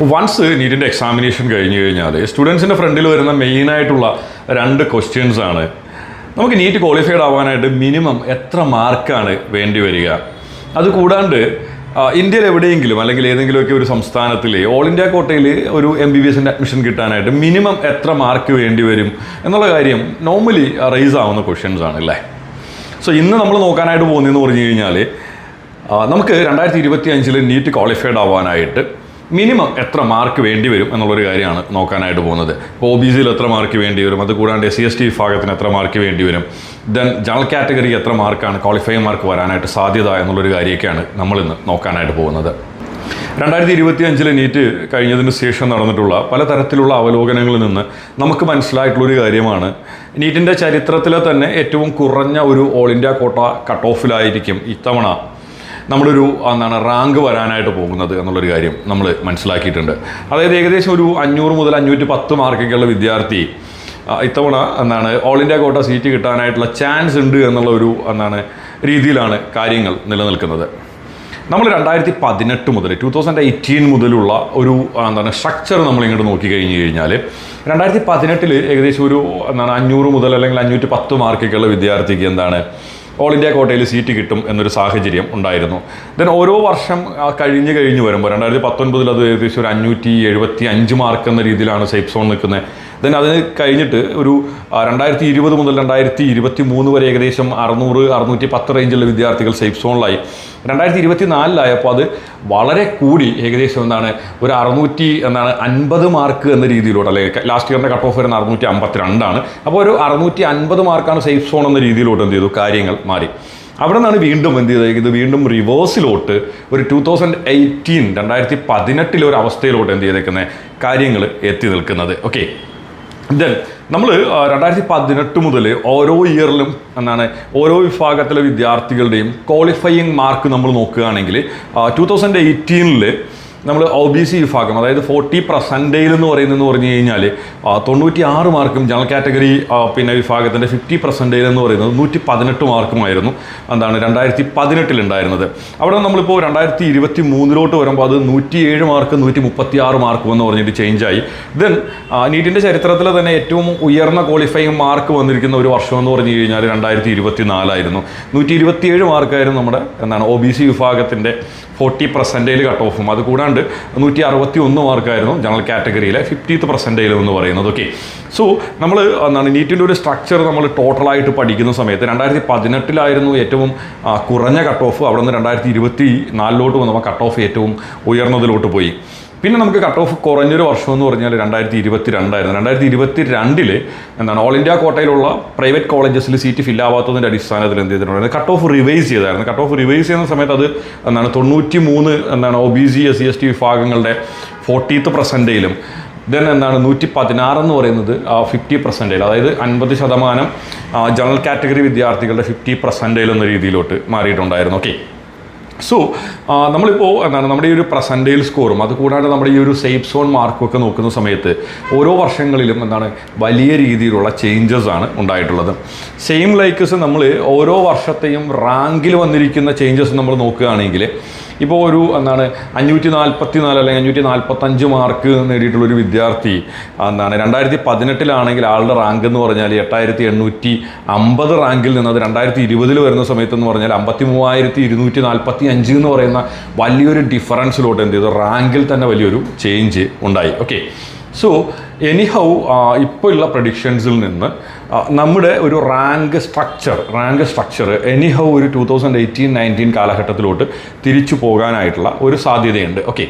Once നീറ്റിന്റെ examination കഴിഞ്ഞ് കഴിഞ്ഞാൽ സ്റ്റുഡൻസിന്റെ ഫ്രണ്ടിൽ വരുന്ന മെയിനായിട്ടുള്ള രണ്ട് ക്വസ്റ്റ്യൻസ് ആണ്. നമുക്ക് നീറ്റ് ക്വാളിഫൈഡ് ആവാനായിട്ട് മിനിമം എത്ര മാർക്കാണ് വേണ്ടി വരിക? അത് കൂടാണ്ട് ഇന്ത്യയിൽ എവിടെയെങ്കിലും അല്ലെങ്കിൽ ഏതെങ്കിലുമൊക്കെ ഒരു സംസ്ഥാനത്തിൽ ഓൾ ഇന്ത്യ കോട്ടയിൽ ഒരു എം ബി ബി എസിന്റെ അഡ്മിഷൻ കിട്ടാനായിട്ട് മിനിമം എത്ര മാർക്ക് വേണ്ടി വരും എന്നുള്ള കാര്യം നോർമലി റൈസ് ആവുന്ന ക്വസ്റ്റ്യൻസ് ആണ് അല്ലേ? സോ ഇന്ന് നമ്മൾ നോക്കാനായിട്ട് പോകുന്നതെന്ന് പറഞ്ഞു കഴിഞ്ഞാൽ നമുക്ക് രണ്ടായിരത്തി ഇരുപത്തി അഞ്ചിൽ നീറ്റ് ക്വാളിഫൈഡ് ആവാനായിട്ട് മിനിമം എത്ര മാർക്ക് വേണ്ടി വരും എന്നുള്ളൊരു കാര്യമാണ് നോക്കാനായിട്ട് പോകുന്നത്. ഇപ്പോൾ ഒ ബി സിയിൽ എത്ര മാർക്ക് വേണ്ടി വരും? അത് കൂടാണ്ട് എസ് സി എസ് ടി വിഭാഗത്തിന് എത്ര മാർക്ക് വേണ്ടി വരും? ദെൻ ജനറൽ കാറ്റഗറിക്ക് എത്ര മാർക്കാണ് ക്വാളിഫൈ മാർക്ക് വരാനായിട്ട് സാധ്യത എന്നുള്ളൊരു കാര്യമൊക്കെയാണ് നമ്മളിന്ന് നോക്കാനായിട്ട് പോകുന്നത്. രണ്ടായിരത്തി ഇരുപത്തി അഞ്ചിലെ നീറ്റ് കഴിഞ്ഞതിന് ശേഷം നടന്നിട്ടുള്ള പലതരത്തിലുള്ള അവലോകനങ്ങളിൽ നിന്ന് നമുക്ക് മനസ്സിലായിട്ടുള്ളൊരു കാര്യമാണ്. നീറ്റിന്റെ ചരിത്രത്തിലെ തന്നെ ഏറ്റവും കുറഞ്ഞ ഒരു ഓൾ ഇന്ത്യ കോട്ട കട്ട് ഓഫിലായിരിക്കും ഇത്തവണ നമ്മളൊരു എന്താണ് റാങ്ക് വരാനായിട്ട് പോകുന്നത് എന്നുള്ളൊരു കാര്യം നമ്മൾ മനസ്സിലാക്കിയിട്ടുണ്ട്. അതായത് ഏകദേശം ഒരു അഞ്ഞൂറ് മുതൽ അഞ്ഞൂറ്റി പത്ത് മാർക്കൊക്കെയുള്ള വിദ്യാർത്ഥി ഇത്തവണ എന്താണ് ഓൾ ഇന്ത്യ കോട്ട സീറ്റ് കിട്ടാനായിട്ടുള്ള ചാൻസ് ഉണ്ട് എന്നുള്ള ഒരു എന്താണ് രീതിയിലാണ് കാര്യങ്ങൾ നിലനിൽക്കുന്നത്. നമ്മൾ രണ്ടായിരത്തി പതിനെട്ട് മുതൽ ടു തൗസൻഡ് എയ്റ്റീൻ മുതലുള്ള ഒരു എന്താണ് സ്ട്രക്ചർ നമ്മൾ ഇങ്ങോട്ട് നോക്കി കഴിഞ്ഞ് കഴിഞ്ഞാൽ രണ്ടായിരത്തി പതിനെട്ടിൽ ഏകദേശം ഒരു എന്താണ് അഞ്ഞൂറ് മുതൽ അല്ലെങ്കിൽ അഞ്ഞൂറ്റി പത്ത് മാർക്കൊക്കെയുള്ള വിദ്യാർത്ഥിക്ക് എന്താണ് ഓൾ ഇന്ത്യ കോട്ടയിൽ സീറ്റ് കിട്ടും എന്നൊരു സാഹചര്യം ഉണ്ടായിരുന്നു. ദെൻ ഓരോ വർഷം കഴിഞ്ഞ് കഴിഞ്ഞ് വരുമ്പോൾ രണ്ടായിരത്തി പത്തൊൻപതിൽ അത് ഏകദേശം ഒരു അഞ്ഞൂറ്റി എഴുപത്തി അഞ്ച് മാർക്ക് എന്ന രീതിയിലാണ് സേഫ് സോൺ നിൽക്കുന്നത്. ദെൻ അതിന് കഴിഞ്ഞിട്ട് ഒരു രണ്ടായിരത്തി ഇരുപത് മുതൽ രണ്ടായിരത്തി ഇരുപത്തി മൂന്ന് വരെ ഏകദേശം അറുന്നൂറ് അറുന്നൂറ്റി പത്ത് റേഞ്ചിലുള്ള വിദ്യാർത്ഥികൾ സേഫ് സോണിലായി രണ്ടായിരത്തി ഇരുപത്തി നാലിലായപ്പോൾ അത് വളരെ കൂടി ഏകദേശം എന്താണ് ഒരു അറുന്നൂറ്റി എന്താണ് അൻപത് മാർക്ക് എന്ന രീതിയിലോട്ട് അല്ലെങ്കിൽ ലാസ്റ്റ് ഇയറിന്റെ കട്ട് ഓഫ് വരുന്ന അറുന്നൂറ്റി അമ്പത്തി രണ്ടാണ് അപ്പോൾ ഒരു അറുന്നൂറ്റി അൻപത് മാർക്കാണ് സേഫ് സോൺ എന്ന രീതിയിലോട്ട് എന്ത് ചെയ്തു കാര്യങ്ങൾ മാറി. അവിടെ നിന്നാണ് വീണ്ടും എന്ത് ചെയ്തത് ഇത് വീണ്ടും റിവേഴ്സിലോട്ട് ഒരു ടൂ തൗസൻഡ് എയ്റ്റീൻ രണ്ടായിരത്തി പതിനെട്ടിലെ ഒരു അവസ്ഥയിലോട്ട് എന്ത് ചെയ്തേക്കുന്നത് കാര്യങ്ങൾ എത്തി നിൽക്കുന്നത്. ഓക്കെ ദെൻ നമ്മൾ രണ്ടായിരത്തി പതിനെട്ട് മുതൽ ഓരോ ഇയറിലും എന്താണ് ഓരോ വിഭാഗത്തിലെ വിദ്യാർത്ഥികളുടെയും ക്വാളിഫയിങ് മാർക്ക് നമ്മൾ നോക്കുകയാണെങ്കിൽ ടു തൗസൻഡ് എയ്റ്റീനിൽ നമ്മൾ ഒ ബി സി വിഭാഗം അതായത് ഫോർട്ടി പെർസെന്റേജ് എന്ന് പറയുന്നതെന്ന് പറഞ്ഞു കഴിഞ്ഞാൽ തൊണ്ണൂറ്റി ആറ് മാർക്കും ജനറൽ കാറ്റഗറി പിന്നെ വിഭാഗത്തിന്റെ ഫിഫ്റ്റി പെർസെന്റേജ് എന്ന് പറയുന്നത് നൂറ്റി പതിനെട്ട് മാർക്കുമായിരുന്നു. എന്താണ് രണ്ടായിരത്തി പതിനെട്ടിലുണ്ടായിരുന്നത് അവിടെ നമ്മളിപ്പോൾ രണ്ടായിരത്തി ഇരുപത്തി മൂന്നിലോട്ട് വരുമ്പോൾ അത് നൂറ്റിയേഴ് മാർക്ക് നൂറ്റി മുപ്പത്തി ആറ് മാർക്കും എന്ന് പറഞ്ഞിട്ട് ചേഞ്ചായി ദെൻ നീറ്റിന്റെ ചരിത്രത്തിൽ തന്നെ ഏറ്റവും ഉയർന്ന ക്വാളിഫയിങ് മാർക്ക് വന്നിരിക്കുന്ന ഒരു വർഷം എന്ന് പറഞ്ഞു കഴിഞ്ഞാൽ രണ്ടായിരത്തി ഇരുപത്തി നാലായിരുന്നു നൂറ്റി ഇരുപത്തിയേഴ് മാർക്കായിരുന്നു നമ്മുടെ എന്താണ് ഒ ബി സി വിഭാഗത്തിന്റെ ഫോർട്ടി പെർസെന്റേജ് കട്ട് ഓഫും അത് കൂടാണ്ട് നൂറ്റി അറുപത്തി ഒന്ന് മാർക്കായിരുന്നു ജനറൽ കാറ്റഗറിയിലെ ഫിഫ്റ്റീത്ത് പെർസെന്റേജ് എന്ന് പറയുന്നത്. ഓക്കെ. സോ നമ്മൾ എന്താണ് നീറ്റിന്റെ ഒരു സ്ട്രക്ചർ നമ്മൾ ടോട്ടലായിട്ട് പഠിക്കുന്ന സമയത്ത് രണ്ടായിരത്തി പതിനെട്ടിലായിരുന്നു ഏറ്റവും കുറഞ്ഞ കട്ട് ഓഫ് അവിടെ നിന്ന് രണ്ടായിരത്തി ഇരുപത്തി നാലിലോട്ട് വന്നപ്പോൾ കട്ട് ഓഫ് ഏറ്റവും ഉയർന്നതിലോട്ട് പോയി. പിന്നെ നമുക്ക് കട്ട് ഓഫ് കുറഞ്ഞൊരു വർഷം എന്ന് പറഞ്ഞാൽ രണ്ടായിരത്തി ഇരുപത്തി രണ്ടായിരുന്നു രണ്ടായിരത്തി ഇരുപത്തി രണ്ടിൽ എന്താണ് ഓൾ ഇന്ത്യ കോട്ടയിലുള്ള പ്രൈവറ്റ് കോളേജസിൽ സീറ്റ് ഫില്ലാവാത്തതിന്റെ അടിസ്ഥാനത്തിൽ എന്ത് ചെയ്തിട്ടുണ്ടായിരുന്നു കട്ട് ഓഫ് റിവൈസ് ചെയ്തായിരുന്നു. കട്ട് ഓഫ് റിവൈസ് ചെയ്യുന്ന സമയത്ത് അത് എന്താണ് തൊണ്ണൂറ്റി മൂന്ന് എന്താണ് O B C S C S T വിഭാഗങ്ങളുടെ ഫോർട്ടീത്ത് പെർസെന്റേജിലും ദെൻ എന്താണ് നൂറ്റി പതിനാറ് എന്ന് പറയുന്നത് ഫിഫ്റ്റി പെർസെന്റേജ് അതായത് അൻപത് ശതമാനം ജനറൽ കാറ്റഗറി വിദ്യാർത്ഥികളുടെ ഫിഫ്റ്റി പെർസെന്റേജ് എന്ന രീതിയിലോട്ട് മാറിയിട്ടുണ്ടായിരുന്നു. ഓക്കെ സോ നമ്മളിപ്പോൾ എന്താണ് നമ്മുടെ ഈ ഒരു പ്രസന്റേൽ സ്കോറും അതുകൂടാണ്ട് നമ്മുടെ ഈ ഒരു സേഫ് സോൺ മാർക്കും ഒക്കെ നോക്കുന്ന സമയത്ത് ഓരോ വർഷങ്ങളിലും എന്താണ് വലിയ രീതിയിലുള്ള ചേഞ്ചസ് ആണ് ഉണ്ടായിട്ടുള്ളത്. സെയിം ലൈക്കസ് നമ്മൾ ഓരോ വർഷത്തെയും റാങ്കിൽ വന്നിരിക്കുന്ന ചേഞ്ചസ് നമ്മൾ നോക്കുകയാണെങ്കിൽ ഇപ്പോൾ ഒരു എന്താണ് അഞ്ഞൂറ്റി നാൽപ്പത്തി നാല് അല്ലെങ്കിൽ അഞ്ഞൂറ്റി നാൽപ്പത്തഞ്ച് മാർക്ക് നേടിയിട്ടുള്ള ഒരു വിദ്യാർത്ഥി എന്താണ് രണ്ടായിരത്തി പതിനെട്ടിലാണെങ്കിൽ ആളുടെ റാങ്ക് എന്ന് പറഞ്ഞാൽ എട്ടായിരത്തി എണ്ണൂറ്റി അമ്പത് റാങ്കിൽ നിന്ന് അത് രണ്ടായിരത്തി ഇരുപതിൽ വരുന്ന സമയത്ത് എന്ന് പറഞ്ഞാൽ അമ്പത്തി മൂവായിരത്തി ഇരുന്നൂറ്റി നാൽപ്പത്തി അഞ്ച് എന്ന് പറയുന്ന വലിയൊരു ഡിഫറൻസിലോട്ട് എന്ത് ചെയ്തു? റാങ്കിൽ തന്നെ വലിയൊരു ചേഞ്ച് ഉണ്ടായി. ഓക്കെ സോ എനിഹൗ ഇപ്പോൾ ഉള്ള പ്രഡിക്ഷൻസിൽ നിന്ന് നമ്മുടെ ഒരു rank structure rank structure anyhow ഒരു ടൂ തൗസൻഡ് എയ്റ്റീൻ നയന്റീൻ കാലഘട്ടത്തിലോട്ട് തിരിച്ചു പോകാനായിട്ടുള്ള ഒരു സാധ്യതയുണ്ട്. ഓക്കെ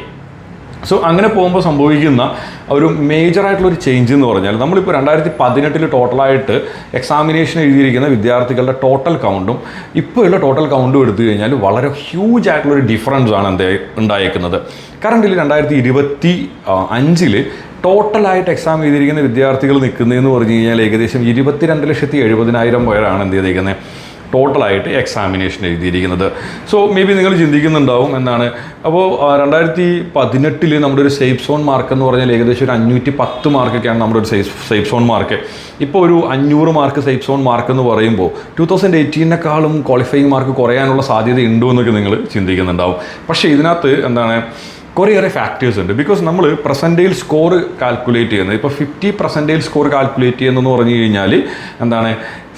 സോ അങ്ങനെ പോകുമ്പോൾ സംഭവിക്കുന്ന ഒരു മേജറായിട്ടുള്ളൊരു ചേഞ്ച് എന്ന് പറഞ്ഞാൽ നമ്മളിപ്പോൾ രണ്ടായിരത്തി പതിനെട്ടിൽ ടോട്ടലായിട്ട് എക്സാമിനേഷൻ എഴുതിയിരിക്കുന്ന വിദ്യാർത്ഥികളുടെ ടോട്ടൽ കൗണ്ടും ഇപ്പോൾ ഉള്ള ടോട്ടൽ കൗണ്ടും എടുത്തു കഴിഞ്ഞാൽ വളരെ ഹ്യൂജ് ആയിട്ടുള്ള ഒരു ഡിഫറൻസ് ആണ് എന്ത് ഉണ്ടായേക്കുന്നത്. കറണ്ടിൽ രണ്ടായിരത്തി ഇരുപത്തി അഞ്ചിൽ ടോട്ടലായിട്ട് എക്സാം എഴുതിയിരിക്കുന്ന വിദ്യാർത്ഥികൾ നിൽക്കുന്നതെന്ന് പറഞ്ഞു കഴിഞ്ഞാൽ ഏകദേശം ഇരുപത്തിരണ്ട് ലക്ഷത്തി എഴുപതിനായിരം പേരാണ് എന്ത് ചെയ്തിരിക്കുന്നത് ടോട്ടലായിട്ട് എക്സാമിനേഷൻ എഴുതിയിരിക്കുന്നത്. സോ മേ ബി നിങ്ങൾ ചിന്തിക്കുന്നുണ്ടാവും എന്നാണ്. അപ്പോൾ രണ്ടായിരത്തി പതിനെട്ടിൽ നമ്മുടെ ഒരു സേഫ് സോൺ മാർക്ക് എന്ന് പറഞ്ഞാൽ ഏകദേശം ഒരു അഞ്ഞൂറ്റി പത്ത് മാർക്കൊക്കെയാണ് നമ്മുടെ ഒരു സേഫ് സേഫ് സോൺ മാർക്ക്. ഇപ്പോൾ ഒരു അഞ്ഞൂറ് മാർക്ക് സേഫ് സോൺ മാർക്ക് എന്ന് പറയുമ്പോൾ ടൂ തൗസൻഡ് എയ്റ്റീനേക്കാളും ക്വാളിഫയിങ് മാർക്ക് കുറയാനുള്ള സാധ്യത ഉണ്ടോ എന്നൊക്കെ നിങ്ങൾ ചിന്തിക്കുന്നുണ്ടാവും. പക്ഷേ ഇതിനകത്ത് എന്താണ്? കുറേയേറെ ഫാക്ടേഴ്സ് ഉണ്ട്. ബിക്കോസ് നമ്മൾ പ്രസന്റേജ് സ്കോർ കാൽക്കുലേറ്റ് ചെയ്യുന്നത്. ഇപ്പോൾ ഫിഫ്റ്റി പ്രസന്റേജ് സ്കോർ കാൽക്കുലേറ്റ് ചെയ്യുന്നതെന്ന് പറഞ്ഞു കഴിഞ്ഞാൽ എന്താണ്?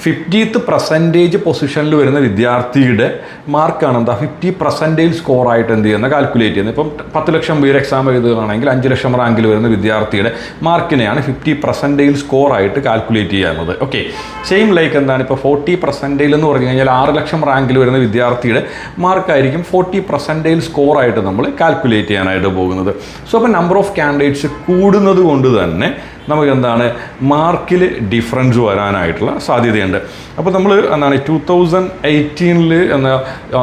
ഫിഫ്റ്റീത്ത് പ്രസന്റേജ് പൊസിഷനിൽ വരുന്ന വിദ്യാർത്ഥിയുടെ മാർക്കാണ് എന്താ? ഫിഫ്റ്റി പ്രസന്റേജ് സ്കോറായിട്ട് എന്ത് ചെയ്യുന്നത് കാൽക്കുലേറ്റ് ചെയ്യുന്നത് ഇപ്പം പത്ത് ലക്ഷം പേര് എക്സാം എഴുതുകയാണെങ്കിൽ അഞ്ച് ലക്ഷം റാങ്കിൽ വരുന്ന വിദ്യാർത്ഥിയുടെ മാർക്കിനെയാണ് ഫിഫ്റ്റി പ്രസന്റേജ് സ്കോറായിട്ട് കാൽക്കുലേറ്റ് ചെയ്യുന്നത് ഓക്കെ സെയിം ലൈക്ക് എന്താണ്? ഇപ്പോൾ ഫോർട്ടി പ്രസന്റേജ് എന്ന് പറഞ്ഞു കഴിഞ്ഞാൽ ആറ് ലക്ഷം റാങ്കിൽ വരുന്ന വിദ്യാർത്ഥിയുടെ മാർക്കായിരിക്കും ഫോർട്ടി പ്രസന്റേജ് സ്കോറായിട്ട് നമ്മൾ കാൽക്കുലേറ്റ് ചെയ്യാനായിട്ട് പോകുന്നത്. സോ അപ്പോൾ നമ്പർ ഓഫ് കാൻഡിഡേറ്റ്സ് കൂടുന്നത് കൊണ്ട് തന്നെ നമുക്ക് എന്താണ്? മാർക്കിൽ ഡിഫറൻസ് വരാനായിട്ടുള്ള സാധ്യതയുണ്ട്. അപ്പോൾ നമ്മൾ എന്താണ് ടു തൗസൻഡ് എയ്റ്റീനിൽ എന്ന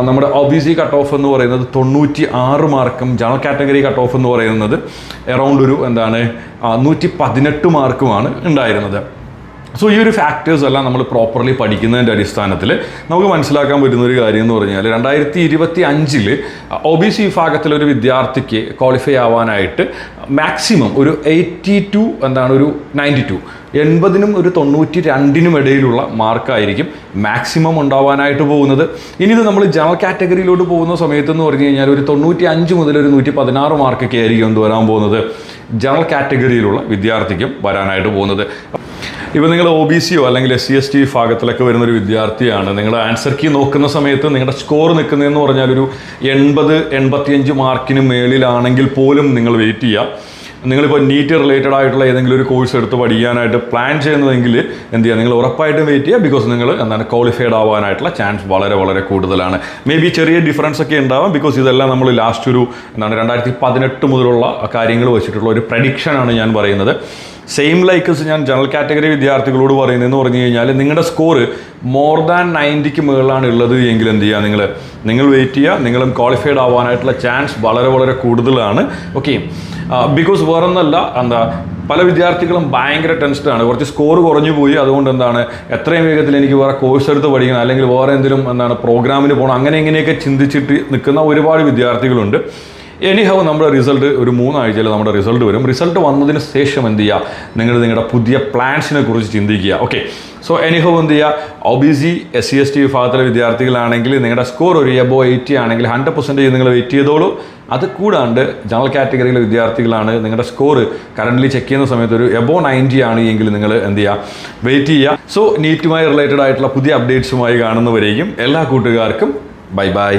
നമ്മുടെ O B C cut off എന്ന് പറയുന്നത് തൊണ്ണൂറ്റി ആറ് മാർക്കും ജനറൽ കാറ്റഗറി കട്ട് ഓഫ് എന്ന് പറയുന്നത് എറൗണ്ട് ഒരു എന്താണ് നൂറ്റി പതിനെട്ട് മാർക്കുമാണ് ഉണ്ടായിരുന്നത്. സോ ഈ ഒരു ഫാക്ടേഴ്സ് എല്ലാം നമ്മൾ പ്രോപ്പർലി പഠിക്കുന്നതിന്റെ അടിസ്ഥാനത്തിൽ നമുക്ക് മനസ്സിലാക്കാൻ പറ്റുന്ന ഒരു കാര്യം എന്ന് പറഞ്ഞാൽ രണ്ടായിരത്തി ഇരുപത്തി അഞ്ചിൽ ഒ ബി സി വിഭാഗത്തിലെ ഒരു വിദ്യാർത്ഥിക്ക് ക്വാളിഫൈ ആവാനായിട്ട് മാക്സിമം ഒരു എയ്റ്റി ടു എന്താണ് ഒരു നയന്റി ടു എൺപതിനും ഒരു തൊണ്ണൂറ്റി രണ്ടിനും ഇടയിലുള്ള മാർക്കായിരിക്കും മാക്സിമം ഉണ്ടാവാനായിട്ട് പോകുന്നത്. ഇനി ഇത് നമ്മൾ ജനറൽ കാറ്റഗറിയിലോട്ട് പോകുന്ന സമയത്ത് എന്ന് പറഞ്ഞു കഴിഞ്ഞാൽ ഒരു തൊണ്ണൂറ്റി അഞ്ച് മുതൽ ഒരു നൂറ്റി പതിനാറ് മാർക്കൊക്കെ ആയിരിക്കും എന്ത് വരാൻ പോകുന്നത്. ജനറൽ കാറ്റഗറിയിലുള്ള വിദ്യാർത്ഥിക്കും വരാനായിട്ട് പോകുന്നത്. ഇപ്പോൾ നിങ്ങൾ ഒ ബി സിയോ അല്ലെങ്കിൽ എസ് സി എസ് ടി വിഭാഗത്തിലൊക്കെ വരുന്നൊരു വിദ്യാർത്ഥിയാണ്. നിങ്ങൾ ആൻസർ കീ നോക്കുന്ന സമയത്ത് നിങ്ങളുടെ സ്കോർ നിൽക്കുന്നതെന്ന് പറഞ്ഞാൽ ഒരു എൺപത് എൺപത്തിയഞ്ച് മാർക്കിന് മേളിലാണെങ്കിൽ പോലും നിങ്ങൾ വെയിറ്റ് ചെയ്യുക നിങ്ങളിപ്പോൾ നീറ്റ് റിലേറ്റഡ് ആയിട്ടുള്ള ഏതെങ്കിലും ഒരു കോഴ്സ് എടുത്ത് പഠിക്കാനായിട്ട് പ്ലാൻ ചെയ്യുന്നതെങ്കിൽ എന്ത് ചെയ്യുക? നിങ്ങൾ ഉറപ്പായിട്ടും വെയിറ്റ് ചെയ്യുക ബിക്കോസ് നിങ്ങൾ എന്താണ് ക്വാളിഫൈഡ് ആവാനായിട്ടുള്ള ചാൻസ് വളരെ വളരെ കൂടുതലാണ്. മേ ബി ചെറിയ ഡിഫറൻസ് ഒക്കെ ഉണ്ടാവാം ബിക്കോസ് ഇതെല്ലാം നമ്മൾ ലാസ്റ്റ് ഒരു എന്താണ് രണ്ടായിരത്തി പതിനെട്ട് മുതലുള്ള കാര്യങ്ങൾ വെച്ചിട്ടുള്ള ഒരു പ്രഡിക്ഷനാണ് ഞാൻ പറയുന്നത്. സെയിം ലൈക്കസ് ഞാൻ ജനറൽ കാറ്റഗറി വിദ്യാർത്ഥികളോട് പറയുന്നതെന്ന് പറഞ്ഞു കഴിഞ്ഞാൽ നിങ്ങളുടെ സ്കോർ മോർ ദാൻ നയന്റിക്ക് മുകളിലാണ് ഉള്ളത് എങ്കിൽ എന്ത് ചെയ്യുക നിങ്ങൾ നിങ്ങൾ വെയിറ്റ് ചെയ്യുക നിങ്ങളും ക്വാളിഫൈഡ് ആവാനായിട്ടുള്ള ചാൻസ് വളരെ വളരെ കൂടുതലാണ്. ഓക്കെ ബിക്കോസ് വേറൊന്നല്ല എന്താ പല വിദ്യാർത്ഥികളും ഭയങ്കര ടെൻഷനാണ് കുറച്ച് സ്കോർ കുറഞ്ഞു പോയി. അതുകൊണ്ട് എന്താണ് എത്രയും വേഗത്തിൽ എനിക്ക് വേറെ കോഴ്സ് എടുത്ത് പഠിക്കണം. അല്ലെങ്കിൽ വേറെ എന്തെങ്കിലും എന്താണ് പ്രോഗ്രാമിന് പോകണം അങ്ങനെ ഇങ്ങനെയൊക്കെ ചിന്തിച്ചിട്ട് നിൽക്കുന്ന ഒരുപാട് വിദ്യാർത്ഥികളുണ്ട്. എനിഹൗ നമ്മുടെ റിസൾട്ട് ഒരു മൂന്നാഴ്ചയിൽ നമ്മുടെ റിസൾട്ട് വരും. റിസൾട്ട് വന്നതിന് ശേഷം എന്ത് ചെയ്യുക നിങ്ങൾ നിങ്ങളുടെ പുതിയ പ്ലാൻസിനെ കുറിച്ച് ചിന്തിക്കുക. ഓക്കെ സോ എനിഹവ് എന്ത് ചെയ്യുക O B C S C S T വിഭാഗത്തിലെ വിദ്യാർത്ഥികളാണെങ്കിൽ നിങ്ങളുടെ സ്കോർ ഒരു എബോ എയ്റ്റി ആണെങ്കിൽ ഹൺഡ്രഡ് പെർസെന്റേജ് നിങ്ങൾ വെയിറ്റ് ചെയ്തോളൂ. അത് കൂടാണ്ട് ജനറൽ കാറ്റഗറിയിലെ വിദ്യാർത്ഥികളാണ് നിങ്ങളുടെ സ്കോർ കറന്റ്ലി ചെക്ക് ചെയ്യുന്ന സമയത്ത് ഒരു എബോ നയന്റി ആണ് എങ്കിൽ നിങ്ങൾ എന്ത് ചെയ്യുക വെയിറ്റ് ചെയ്യുക. സോ നീറ്റുമായി റിലേറ്റഡ് ആയിട്ടുള്ള പുതിയ അപ്ഡേറ്റ്സുമായി കാണുന്നവരെയും എല്ലാ കൂട്ടുകാർക്കും ബൈ ബൈ